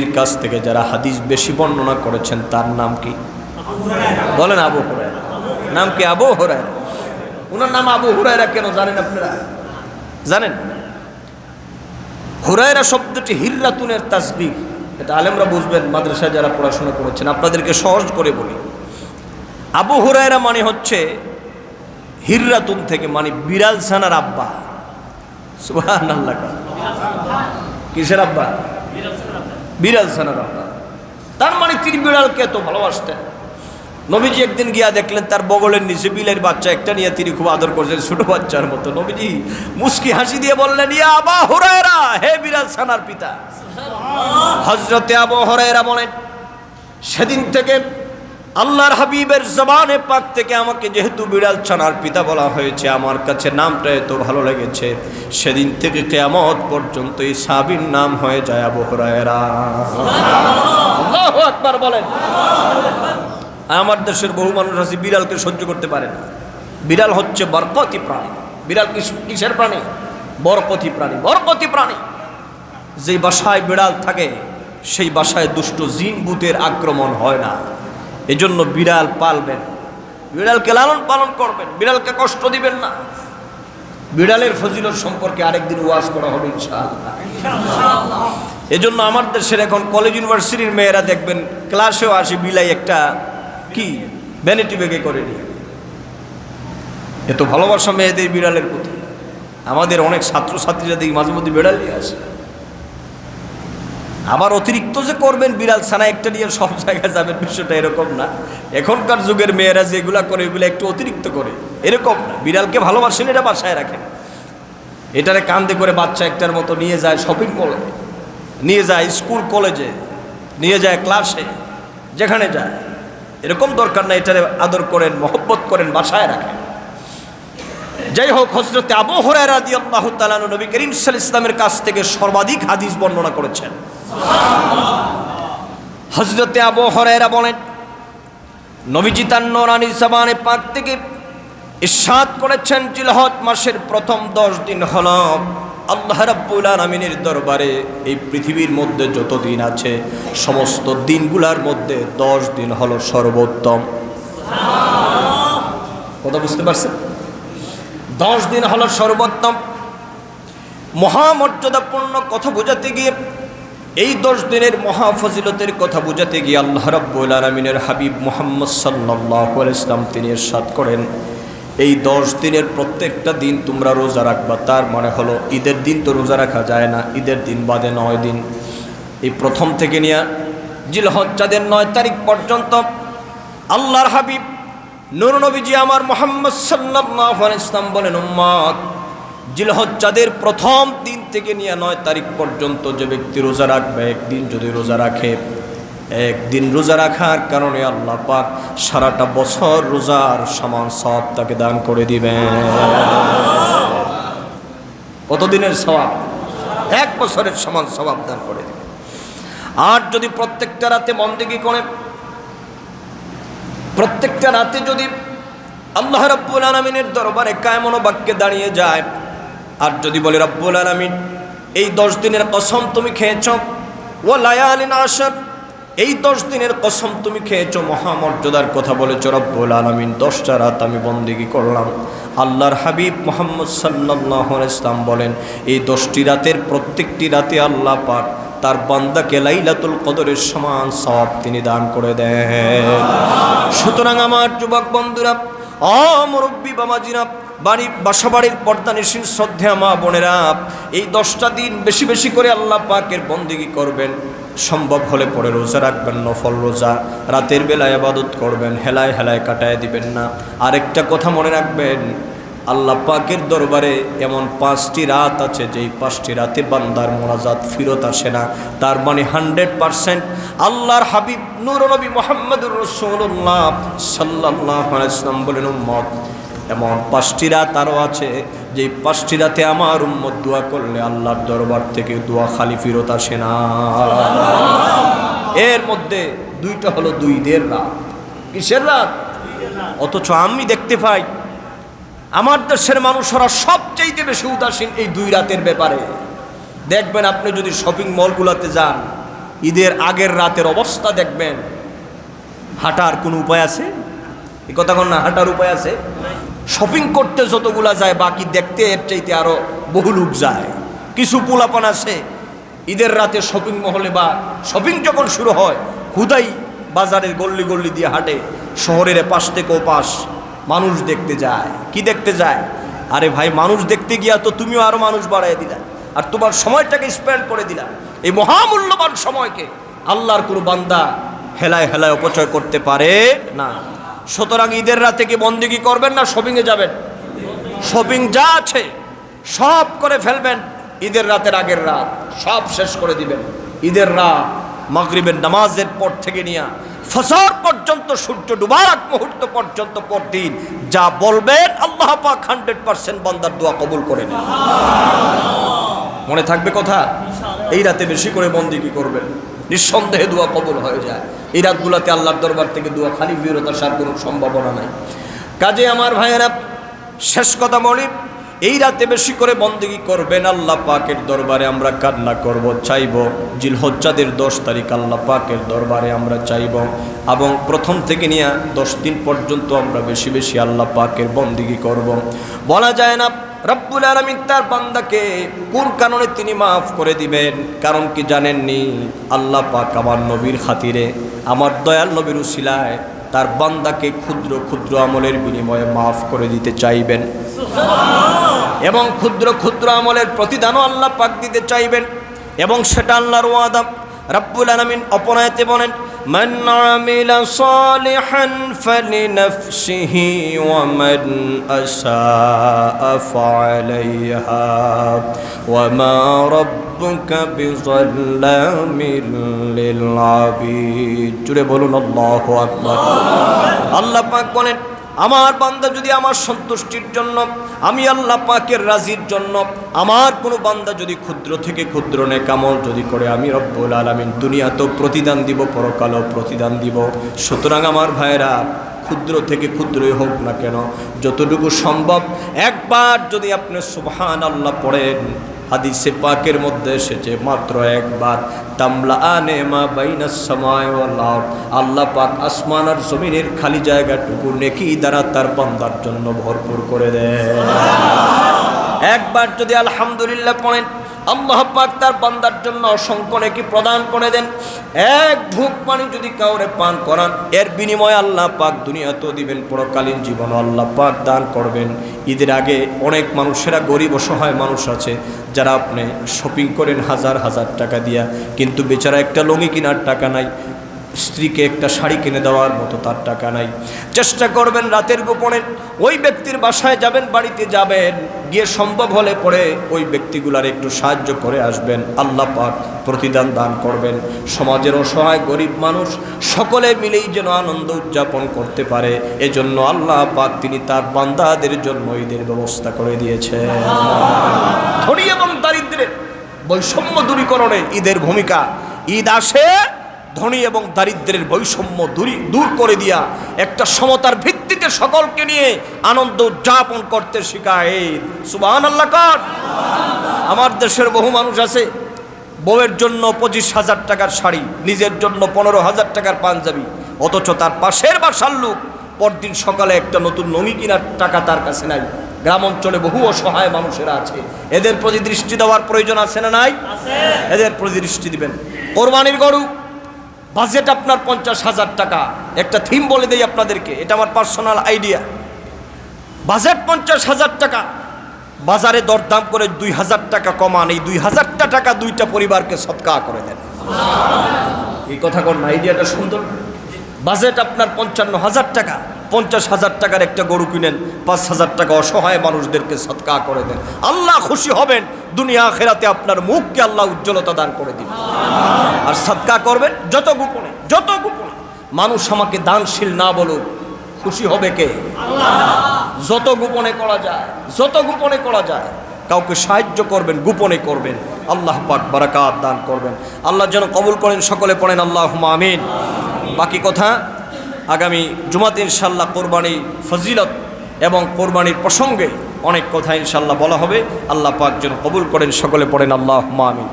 এর কাছ থেকে যারা হাদিস বেশি বর্ণনা করেছেন, তার নাম কি? বলেন আবু হুরায়রা। নাম কি আবু হুরায়রা? ওনার নাম আবু হুরায়রা কেন জানেন আপনারা? জানেন? হুরায়রা শব্দটি হিররাতুনের তাসবিক এটা আলেমরা বুঝবেন, মাদ্রাসায় যারা পড়াশোনা করেছেন, আপনাদেরকে সহজ করে বলি। আবু হুরায়রা মানে হচ্ছে হিররাতুন থেকে মানে বিড়াল ছানার আব্বা। আল্লাহ কিসের আব্বা? বিড়াল আব্বা তার মানে তিনি বিড়ালকে এত ভালোবাসতেন। নবীজি একদিন গিয়া দেখলেন তার বগলের নিচে বিলের বাচ্চা একটা নিয়ে তিনি খুব আদর করছেন ছোট বাচ্চার মতো। নবীজি মুসকি হাসি দিয়ে বললেন ইয়া আবা হরেরা হে বিড়াল সানার পিতা। হজরতে আবু হরেরা বলেন সেদিন থেকে আল্লাহর হাবিবের জবানে পাক থেকে আমাকে যেহেতু বিড়াল ছানার পিতা বলা হয়েছে আমার কাছে নামটা এত ভালো লেগেছে সেদিন থেকে কেয়ামত পর্যন্ত এই সাবির নাম হয়ে যায় আবু হুরায়রা। আল্লাহু বলেন। আমার দেশের বহু মানুষ আছে বিড়ালকে সহ্য করতে পারে না। বিড়াল হচ্ছে বরকতি প্রাণী। বিড়াল কিস- কিসের প্রাণী? বরকতি প্রাণী বরকতি প্রাণী। যেই বাসায় বিড়াল থাকে সেই বাসায় দুষ্ট জিন ভূতের আক্রমণ হয় না। এজন্য বিড়াল পালবেন। বিড়ালকে লালন পালন করবেন, বিড়ালকে কষ্ট দিবেন না। বিড়ালের ফজিলত সম্পর্কে আরেকদিন ওয়াজ করা হবে ইনশাআল্লাহ। এজন্য আমার দেশের এখন কলেজ ইউনিভার্সিটির মেয়েরা দেখবেন ক্লাসেও আসে, বিলাই একটা কি ভ্যানিটি ব্যাগে করে নিয়ে। এত ভালোবাসা মেয়েদের বিড়ালের প্রতি। আমাদের অনেক ছাত্রছাত্রীরা দেখি মাঝে মধ্যে বিড়াল নিয়ে আসে। আবার অতিরিক্ত যে করবেন, বিড়াল ছানা একটা নিয়ে সব জায়গায় যাবেন, বিষয়টা এরকম না। এখনকার যুগের মেয়েরা যেগুলা করে, এগুলো একটু অতিরিক্ত করে। এরকম না। বিড়ালকে ভালোবাসেন, এটা বাসায় রাখেন। এটারে কান্দে করে বাচ্চা একটার মতো নিয়ে যায় শপিং মলে নিয়ে যায় স্কুল কলেজে নিয়ে যায় ক্লাসে যেখানে যায়। এরকম দরকার না, এটারে আদর করেন, মহব্বত করেন, বাসায় রাখেন। যাই হোক হজরতে আবু হরাইরা দিয়ে আল্লাহ তালানু নবী করিম সাল ইসলামের কাছ থেকে সর্বাধিক হাদিস বর্ণনা করেছেন। হজরতে আবু হরাইরা বলেন, নবীজি তার নোরানি জামানে পাক থেকে ইরশাদ করেছেন জিলহজ মাসের প্রথম দশ দিন হল আল্লাহ রাব্বুল আলামিনের দরবারে এই পৃথিবীর মধ্যে যত দিন আছে সমস্ত দিনগুলার মধ্যে দশ দিন হলো সর্বোত্তম। কথা বুঝতে পারছেন? দশ দিন হলো সর্বোত্তম। মহামর্যাদাপূর্ণ কথা বোঝাতে গিয়ে এই দশ দিনের মহাফজিলতের কথা বোঝাতে গিয়ে আল্লাহ রাব্বুল আলমিনের হাবিব মোহাম্মদ সাল্লাহ ইসলাম তিনি এরশাদ করেন, এই দশ দিনের প্রত্যেকটা দিন তোমরা রোজা রাখবা। তার মানে হলো, ঈদের দিন তো রোজা রাখা যায় না, ঈদের দিন বাদে নয় দিন। এই প্রথম থেকে নিয়ে জিলহজ্জাদের নয় তারিখ পর্যন্ত আল্লাহর হাবিব নুর নবীজি আমার মোহাম্মদ সাল্লাহ ইসলাম বলেন উম্মত জিলহজ্জাদের প্রথম দিন থেকে নিয়ে নয় তারিখ পর্যন্ত যে ব্যক্তি রোজা রাখবে, একদিন যদি রোজা রাখে, একদিন রোজা রাখার কারণে আল্লাহ পাক সারাটা বছর রোজার সমান সব তাকে দান করে দিবেন। কতদিনের সবাব এক বছরের সমান সবাব দান করে দিবেন। আর যদি প্রত্যেকটা রাতে মন মন্দিগি করে, প্রত্যেকটা রাতে যদি আল্লাহ রব্বুল আলমিনের দরবারে কায়মনো বাক্যে দাঁড়িয়ে যায় আর যদি বলে, রব্বুল আলমিন, এই দশ দিনের কসম তুমি খেয়েছ? ও লায়ালিন আসার এই দশ দিনের কসম তুমি খেয়েছ? মহামর্যাদার কথা বলেছ, রব্বুল আলমিন, দশটা রাত আমি বন্দিগি করলাম। আল্লাহর হাবিব মোহাম্মদ সাল্লাহ ইসলাম বলেন, এই দশটি রাতের প্রত্যেকটি রাতে আল্লাহ পাক তার বান্দাকে লাইলাতুল কদরের সমান সব তিনি দান করে দেন। সুতরাং আমার যুবক বন্ধুরা অমরব্বী বাবাজিরা বাড়ি বাসাবাড়ির পর্দা নিশীন শ্রদ্ধা মা বোনেরা, এই দশটা দিন বেশি বেশি করে আল্লাহ পাকের বন্দিগি করবেন। সম্ভব হলে পরে রোজা রাখবেন, নফল রোজা। রাতের বেলায় আবাদত করবেন, হেলায় হেলায় কাটায় দিবেন না। আরেকটা কথা মনে রাখবেন, আল্লাহ পাকের দরবারে এমন পাঁচটি রাত আছে, যেই পাঁচটি রাতে বান্দার মোনাজাত ফিরত আসে না। তার মানে হান্ড্রেড পারসেন্ট আল্লাহর হাবিব নুর নবী মোহাম্মদুর রসুল্লাহ সাল্লাহ বলেন, উম্মত এমন পাঁচটি রাত আরও আছে, যেই পাঁচটি রাতে আমার উম্মত দোয়া করলে আল্লাহর দরবার থেকে দোয়া খালি ফিরত আসে না। এর মধ্যে দুইটা হলো দুই দের রাত। কিসের রাত? অথচ আমি দেখতে পাই, আমার দেশের মানুষরা সবচেয়ে বেশি উদাসীন এই দুই রাতের ব্যাপারে। দেখবেন আপনি যদি শপিং মলগুলোতে যান, ঈদের আগের রাতের অবস্থা দেখবেন, হাঁটার কোনো উপায় আছে? এ কথা কন না, হাঁটার উপায় আছে? শপিং করতে যতগুলা যায়, বাকি দেখতে এর চাইতে আরও বহু লোক যায়। কিছু পোলাপান আছে, ঈদের রাতে শপিং মহলে বা শপিং যখন শুরু হয় হুদাই বাজারের গল্লি গল্লি দিয়ে হাঁটে, শহরের পাশ থেকে পাশ মানুষ দেখতে যায়। কি দেখতে যায়? আরে ভাই, মানুষ দেখতে গিয়া তো তুমিও আরও মানুষ বাড়াই দিলা, আর তোমার সময়টাকে স্পেন্ড করে দিলা। এই মহামূল্যবান সময়কে আল্লাহর কোনো বান্দা হেলায় হেলায় অপচয় করতে পারে না। সুতরাং ঈদের রাতে কি বন্দিগি করবেন না শপিংয়ে যাবেন? শপিং যা আছে সব করে ফেলবেন। ঈদের রাতের আগের রাত সব শেষ করে দিবেন। ঈদের রাত মাগরিবের নামাজের পর থেকে নিয়ে ফসর পর্যন্ত, সূর্য ডুবার আগ মুহূর্ত পর্যন্ত পর দিন যা বলবেন, আল্লাহ পাক হান্ড্রেড পার্সেন্ট বন্দার দোয়া কবুল করে নেন। মনে থাকবে কথা? এই রাতে বেশি করে বন্দিগি করবেন। নিঃসন্দেহে দোয়া কবুল হয়ে যায়। এই রাতগুলোতে আল্লাহর দরবার থেকে দোয়া খালি বিরত আসার কোনো সম্ভাবনা নাই। কাজে আমার ভাইয়েরা, শেষ কথা বলি, এই রাতে বেশি করে বন্দিগি করবেন আল্লাহ পাকের দরবারে আমরা কান্না করব, চাইব। জিলহজ্জাদের দশ তারিখ আল্লাহ পাকের দরবারে আমরা চাইব। এবং প্রথম থেকে নিয়ে দশ দিন পর্যন্ত আমরা বেশি বেশি আল্লাহ পাকের বন্দিগি করব। বলা যায় না রব্বুল আলমিন তার বান্দাকে কোন কারণে তিনি মাফ করে দিবেন? কারণ কি জানেননি? আল্লাহ পাক আমার নবীর খাতিরে আমার দয়াল নবীর উসিলায় তার বান্দাকে ক্ষুদ্র ক্ষুদ্র আমলের বিনিময়ে মাফ করে দিতে চাইবেন। এবং ক্ষুদ্র ক্ষুদ্র আমলের প্রতিদানও আল্লাহ পাক দিতে চাইবেন। এবং সেটা আল্লাহর ওয়াদা। রব্বুল আলমিন অপনায়তে বলেন من عمل صالحا فلنفسه ومن أساء فعليها وما ربك بظلام للعبيد জুড়ে বলুন আল্লাহু আকবার আল্লাহ পাক বলেন আমার বান্দা যদি আমার সন্তুষ্টির জন্য, আমি আল্লাহ পাকের রাজির জন্য, আমার কোনো বান্দা যদি ক্ষুদ্র থেকে ক্ষুদ্র নেকামল যদি করে, আমি রব্বুল আলমিন দুনিয়াতেও প্রতিদান দিব, পরকালও প্রতিদান দিব। সুতরাং আমার ভাইয়েরা, ক্ষুদ্র থেকে ক্ষুদ্রই হোক না কেন, যতটুকু সম্ভব একবার যদি আপনি সুবহান আল্লাহ পড়েন হাদিসে পাকের মধ্যে এসেছে, মাত্র একবার তামলা আনে মা বাইনা সময় আল্লাহ পাক আসমান আর জমিনের খালি জায়গাটুকু নেকি দ্বারা তার বান্দার জন্য ভরপুর করে দেয় একবার যদি আলহামদুলিল্লাহ পড়েন আল্লাহ পাক তার বান্দার জন্য অসংখ্য নেকি প্রদান করে দেন। এক ভুক পানি যদি কাউরে পান করান, এর বিনিময়ে আল্লাহ পাক দুনিয়া তো দিবেন, পরকালীন জীবন আল্লাহ পাক দান করবেন। ঈদের আগে অনেক মানুষেরা গরিব অসহায় মানুষ আছে, যারা আপনি শপিং করেন হাজার হাজার টাকা দিয়া, কিন্তু বেচারা একটা লঙ্গি কেনার টাকা নাই স্ত্রীকে একটা শাড়ি কিনে দেওয়ার মতো তার টাকা নাই। চেষ্টা করবেন রাতের গোপনে। ওই ব্যক্তির বাসায় যাবেন, বাড়িতে যাবেন, গিয়ে সম্ভব হলে পরে ওই ব্যক্তিগুলার একটু সাহায্য করে আসবেন। আল্লাহ পাক প্রতিদান দান করবেন। সমাজের অসহায় গরিব মানুষ সকলে মিলেই যেন আনন্দ উদযাপন করতে পারে। এজন্য আল্লাহ পাক তিনি তার বান্দাদের জন্য ঈদের ব্যবস্থা করে দিয়েছে ধনী এবং দারিদ্রের বৈষম্য দূরীকরণে ঈদের ভূমিকা। ঈদ আসে ধনী এবং দারিদ্রের বৈষম্য দূর করে দিয়া একটা সমতার ভিত্তিতে সকলকে নিয়ে আনন্দ উদযাপন করতে শিখায়। সুবাহান আল্লাহ কার? আমার দেশের বহু মানুষ আছে বউয়ের জন্য পঁচিশ হাজার টাকার শাড়ি নিজের জন্য পনেরো হাজার টাকার পাঞ্জাবি অথচ তার পাশের বাসার লোক পরদিন সকালে একটা নতুন নমি কেনার টাকা তার কাছে নাই। গ্রাম অঞ্চলে বহু অসহায় মানুষেরা আছে। এদের প্রতি দৃষ্টি দেওয়ার প্রয়োজন আছে না নাই? এদের প্রতি দৃষ্টি দিবেন। কোরবানির গরু বাজেট আপনার পঞ্চাশ হাজার টাকা। একটা থিম বলে দেই আপনাদেরকে, এটা আমার পার্সোনাল আইডিয়া বাজেট পঞ্চাশ হাজার টাকা, বাজারে দরদাম করে দুই হাজার টাকা কমান, এই দুই হাজারটা টাকা দুইটা পরিবারকে সৎকা করে দেন। এই কথা কোন আইডিয়াটা সুন্দর। বাজেট আপনার পঞ্চান্ন হাজার টাকা পঞ্চাশ হাজার টাকার একটা গরু কিনেন, পাঁচ হাজার টাকা অসহায় মানুষদেরকে সৎকা করে দেন। আল্লাহ খুশি হবেন, দুনিয়া খেরাতে আপনার মুখকে আল্লাহ উজ্জ্বলতা দান করে দিন আর সৎকা করবেন যত গোপনে যত গোপনে। মানুষ আমাকে দানশীল না বলুক, খুশি হবে কে? যত গোপনে করা যায়, যত গোপনে করা যায়। কাউকে সাহায্য করবেন, গোপনে করবেন। আল্লাহ পাক বারাকাত দান করবেন। আল্লাহ যেন কবুল করেন, সকলে পড়েন আল্লাহ আমিন। বাকি কথা আগামী জুমাতে ইনশাল্লাহ কোরবানির ফজিলত এবং কোরবানির প্রসঙ্গে অনেক কথা ইনশাল্লাহ বলা হবে। আল্লাহ পাক যেন কবুল করেন, সকলে পড়েন আল্লাহ আমিন।